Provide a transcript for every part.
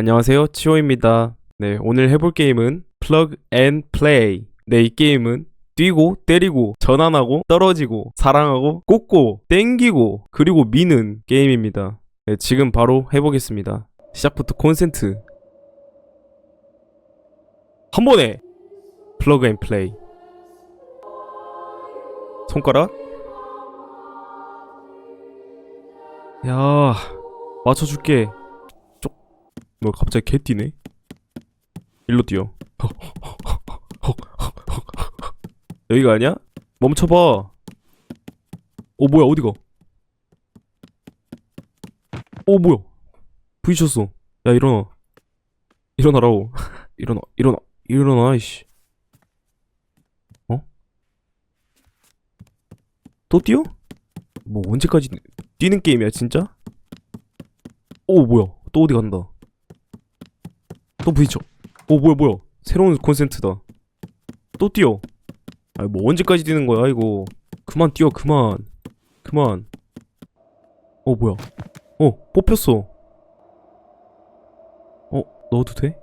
안녕하세요, 치오입니다. 네, 오늘 해볼 게임은 Plug and Play. 네, 이 게임은 뛰고, 때리고, 전환하고, 떨어지고, 사랑하고, 꽂고, 땡기고, 그리고 미는 게임입니다. 네, 지금 바로 해보겠습니다. 시작부터 콘센트. 한 번에! Plug and Play. 손가락? 야, 맞춰줄게. 너 갑자기 개 뛰네? 일로 뛰어. 여기가 아니야? 멈춰봐. 어 뭐야 어디가? 어 뭐야? 부딪혔어. 야 일어나. 일어나라고. 일어나 일어나 일어나 이씨. 어? 또 뛰어? 뭐 언제까지 뛰는 게임이야 진짜? 오 뭐야? 또 어디 간다. 또 부딪혀. 오 뭐야 뭐야. 새로운 콘센트다. 또 뛰어. 아이 뭐 언제까지 뛰는 거야 이거. 그만 뛰어 그만. 그만. 어 뭐야. 어 뽑혔어. 어 넣어도 돼?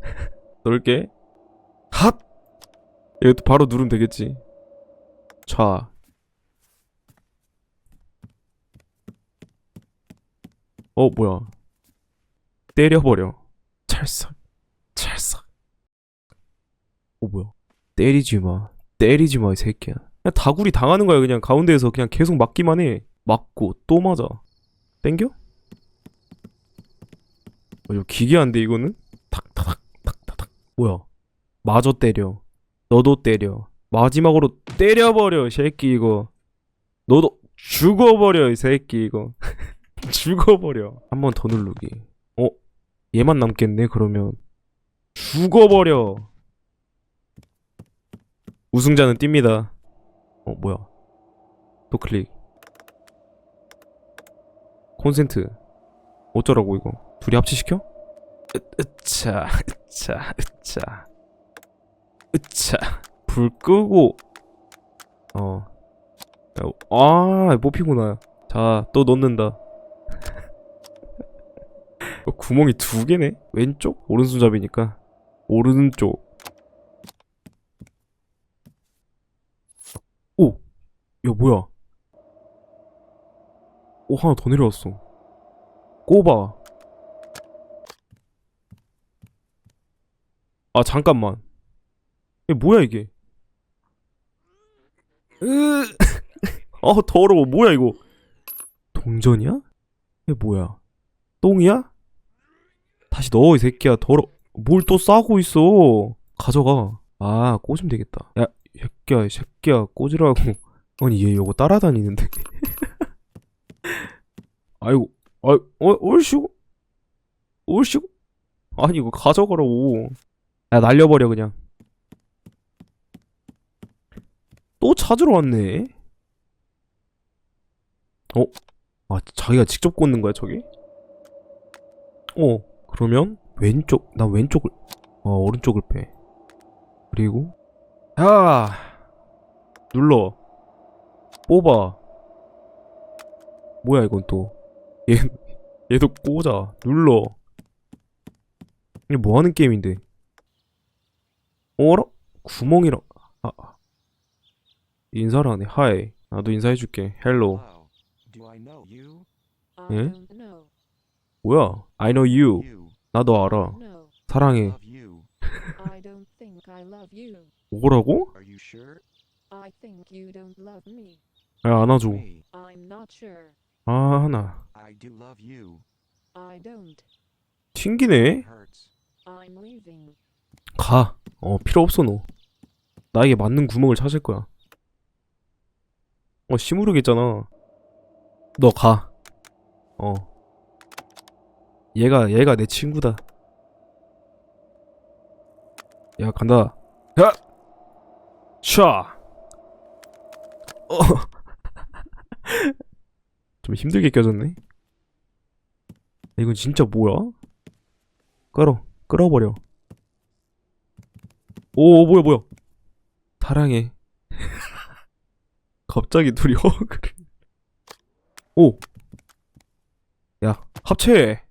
넣을게. 핫. 이것도 바로 누르면 되겠지. 자. 어 뭐야. 때려버려. 찰싹 찰싹 어 뭐야? 때리지 마. 때리지 마 이 새끼야. 그냥 다구리 당하는 거야 그냥. 가운데에서 그냥 계속 맞기만 해. 맞고 또 맞아. 땡겨? 어, 이거 기괴한데 이거는? 탁탁탁 탁탁탁. 뭐야? 마저 때려. 너도 때려. 마지막으로 때려버려 이 새끼 이거. 너도 죽어버려 이 새끼 이거. 죽어버려. 한 번 더 누르기. 어? 얘만 남겠네 그러면. 죽어버려. 우승자는 뜁니다. 어 뭐야? 또 클릭. 콘센트. 어쩌라고 이거? 둘이 합치시켜? 으, 으차 으차 으차. 으차. 불 끄고. 어아 뽑히구나. 자 또 넣는다. 어, 구멍이 두 개네? 왼쪽? 오른손잡이니까 오른쪽 오! 야 뭐야 오 하나 더 내려왔어 꼽아 아 잠깐만 이게 뭐야 이게 으 아 더러워 뭐야 이거 동전이야? 이게 뭐야 똥이야? 다시 넣어 이 새끼야 더러 뭘 또 싸고 있어? 가져가. 아 꽂으면 되겠다. 야이 새끼야 이 새끼야 꽂으라고. 아니 얘 이거 따라다니는데. 아이고 아이 어 얼씨구 얼씨구. 아니 이거 가져가라고. 야 날려버려 그냥. 또 찾으러 왔네. 어? 아 자기가 직접 꽂는 거야 저기? 어 그러면 왼쪽 나 왼쪽을 어 오른쪽을 빼. 그리고 야! 눌러. 뽑아. 뭐야 이건 또 얘 얘도 꽂아. 눌러. 이게 뭐 하는 게임인데? 어라? 구멍이랑 아. 인사를 하네. 하이. 나도 인사해줄게. 헬로. Hello. Do I know you? I 예? 뭐야? I know You. 나도 알아 No, 사랑해 Love you. I don't think I love you. 뭐라고? Are you sure? I think you don't love me. 야 안아줘 Me. I'm not sure. 아 하나 I do love you. I don't. 튕기네 Hurts. I'm leaving. 가. 어, 필요 없어, 너. 나에게 맞는 구멍을 찾을 거야. 어, 시무르겠잖아. 너 가. 어. 얘가, 얘가 내 친구다. 야, 간다. 야! 샤! 어. 좀 힘들게 껴졌네. 이건 진짜 뭐야? 끌어. 끌어버려. 오 뭐야 뭐야 사랑해 갑자기 둘이 허그를 오야 합체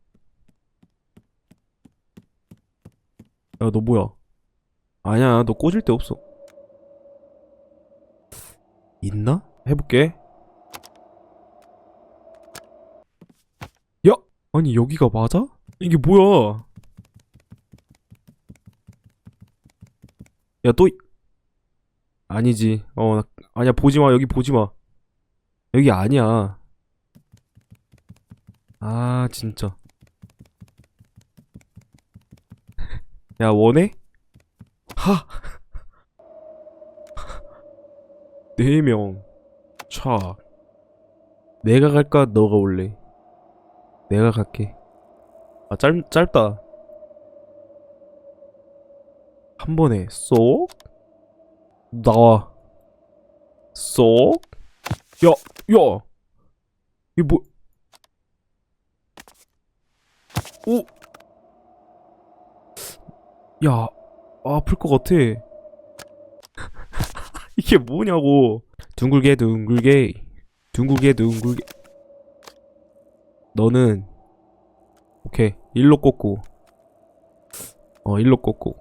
야, 너 뭐야? 아니야, 너 꽂을 데 없어. 있나? 해볼게. 야! 아니, 여기가 맞아? 이게 뭐야? 야, 또, 이- 아니지. 어, 나, 아니야, 보지 마. 여기 보지 마. 여기 아니야. 아, 진짜. 야, 원해? 하! 네 명. 차. 내가 갈까? 너가 올래? 내가 갈게. 아, 짧, 짧다. 한 번에 쏙 나와 쏙 야, 야 이게 뭐 오! 야 아플 것 같아. 이게 뭐냐고. 둥글게 둥글게. 둥글게 둥글게. 너는 오케이. 일로 꽂고. 어 일로 꽂고.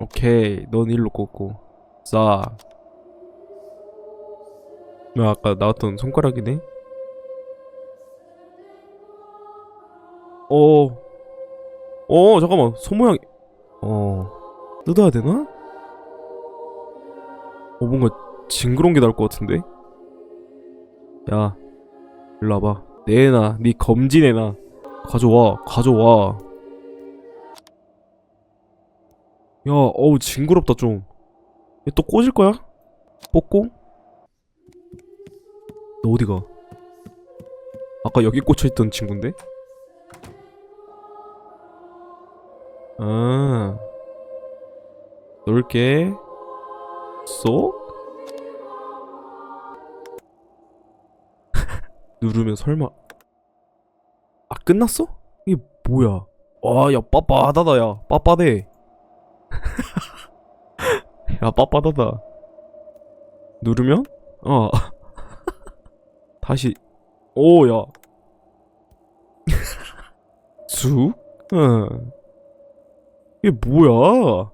오케이. 넌 일로 꽂고. 싸. 야, 아까 나왔던 손가락이네? 어, 어, 잠깐만, 손 모양이, 어, 뜯어야 되나? 어, 뭔가 징그러운 게 나올 것 같은데? 야, 일로 와봐. 내놔, 네 검지 내놔. 가져와, 가져와. 야, 어우, 징그럽다, 좀. 얘 또 꽂을 거야? 꽂고? 너 어디가? 아까 여기 꽂혀있던 친구인데? 아, 놀게. 쏙? 누르면 설마. 아, 끝났어? 이게 뭐야? 와, 야, 빳빳하다, 야. 빳빳해. 야, 빳빳하다. 누르면? 어. 다시. 오, 야. 쑥? 응. 이게 뭐야?